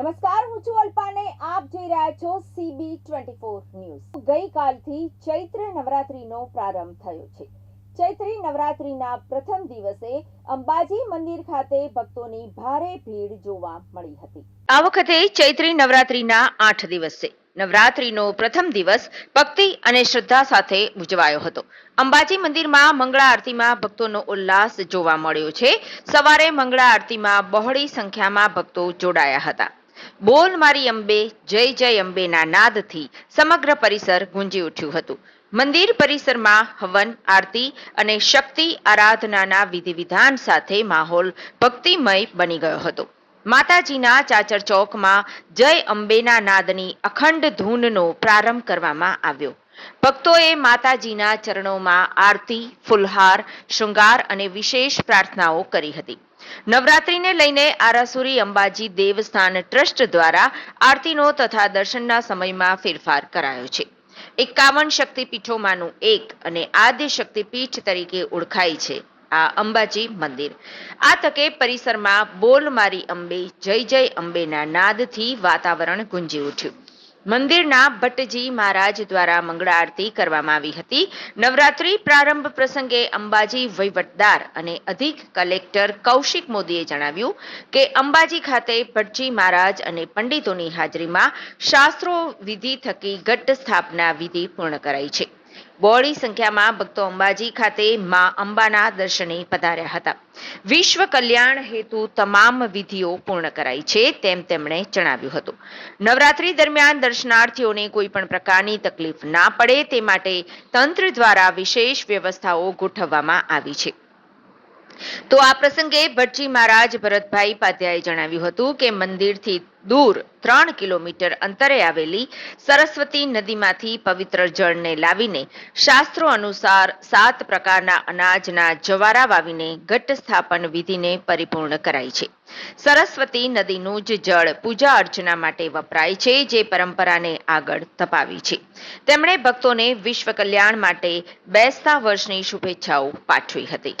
આપ જોઈ રહ્યા છો સીબી ટ્વેન્ટી ફોર ન્યૂઝ. ગઈકાલથી ચૈત્ર નવરાત્રીનો પ્રારંભ થયો છે. ચૈત્રી નવરાત્રીના પ્રથમ દિવસે અંબાજી મંદિર ખાતે ભક્તોની ભારે ભીડ જોવા મળી હતી. આ વખતે ચૈત્રી નવરાત્રીના આઠ દિવસ છે નવરાત્રીનો પ્રથમ દિવસ ભક્તિ અને શ્રદ્ધા સાથે ઉજવાયો હતો. અંબાજી મંદિરમાં મંગળા આરતીમાં ભક્તોનો ઉલ્લાસ જોવા મળ્યો છે. સવારે મંગળા આરતીમાં બહોળી સંખ્યામાં ભક્તો જોડાયા હતા. બોલ મારી અંબે, જય જય અંબેના નાદથી સમગ્ર પરિસર ગુંજી ઉઠ્યું હતું. મંદિર પરિસરમાં હવન, આરતી અને શક્તિ આરાધનાના વિધિ સાથે માહોલ ભક્તિમય બની ગયો હતો. માતાજીના ચાચર ચોકમાં જય અંબેના નાદની અખંડ ધૂનનો પ્રારંભ કરવામાં આવ્યો. ભક્તોએ માતાજીના ચરણોમાં આરતી, ફુલહાર, શૃંગાર અને વિશેષ પ્રાર્થનાઓ કરી હતી. નવરાત્રીને લઈને આરાસુરી, અંબાજી દેવસ્થાન ટ્રસ્ટ દ્વારા આરતીનો તથા દર્શનના સમયમાં ફેરફાર કરાયો છે. એકાવન શક્તિપીઠોમાંનું એક અને આદ્ય શક્તિપીઠ તરીકે ઓળખાય છે આ અંબાજી મંદિર. આ તકે પરિસરમાં બોલ મારી અંબે, જય જય અંબેના નાદથી વાતાવરણ ગુંજી ઉઠ્યું. મંદિરના ભટ્ટજી મહારાજ દ્વારા મંગળા આરતી કરવામાં આવી હતી. નવરાત્રી પ્રારંભ પ્રસંગે અંબાજી વહીવટદાર અને અધિક કલેક્ટર કૌશિક મોદીએ જણાવ્યું કે અંબાજી ખાતે ભટ્ટજી મહારાજ અને પંડિતોની હાજરીમાં શાસ્ત્રો વિધિ થકી ઘટ સ્થાપના વિધિ પૂર્ણ કરાઈ છે. બહોળી સંખ્યામાં ભક્તો અંબાજી ખાતે મા અંબાના દર્શને પધાર્યા હતા. વિશ્વ કલ્યાણ હેતુ તમામ વિધિઓ પૂર્ણ કરાઈ છે તેમ તેમણે જણાવ્યું હતું. નવરાત્રી દરમિયાન દર્શનાર્થીઓને કોઈ પણ પ્રકારની તકલીફ ના પડે તે માટે તંત્ર દ્વારા વિશેષ વ્યવસ્થાઓ ગોઠવવામાં આવી છે. તો આ પ્રસંગે ભટજી મહારાજ ભરતભાઈ પાધ્યાએ જણાવ્યું હતું કે મંદિરથી દૂર ત્રણ કિલોમીટર અંતરે આવેલી સરસ્વતી નદીમાંથી પવિત્ર જળને લાવીને શાસ્ત્રો અનુસાર સાત પ્રકારના અનાજના જવારા વાવીને ઘટ સ્થાપન વિધિને પરિપૂર્ણ કરાઈ છે. સરસ્વતી નદીનું જ જળ પૂજા અર્ચના માટે વપરાય છે, જે પરંપરાને આગળ ધપાવી છે. તેમણે ભક્તોને વિશ્વ કલ્યાણ માટે બેસતા વર્ષની શુભેચ્છાઓ પાઠવી હતી.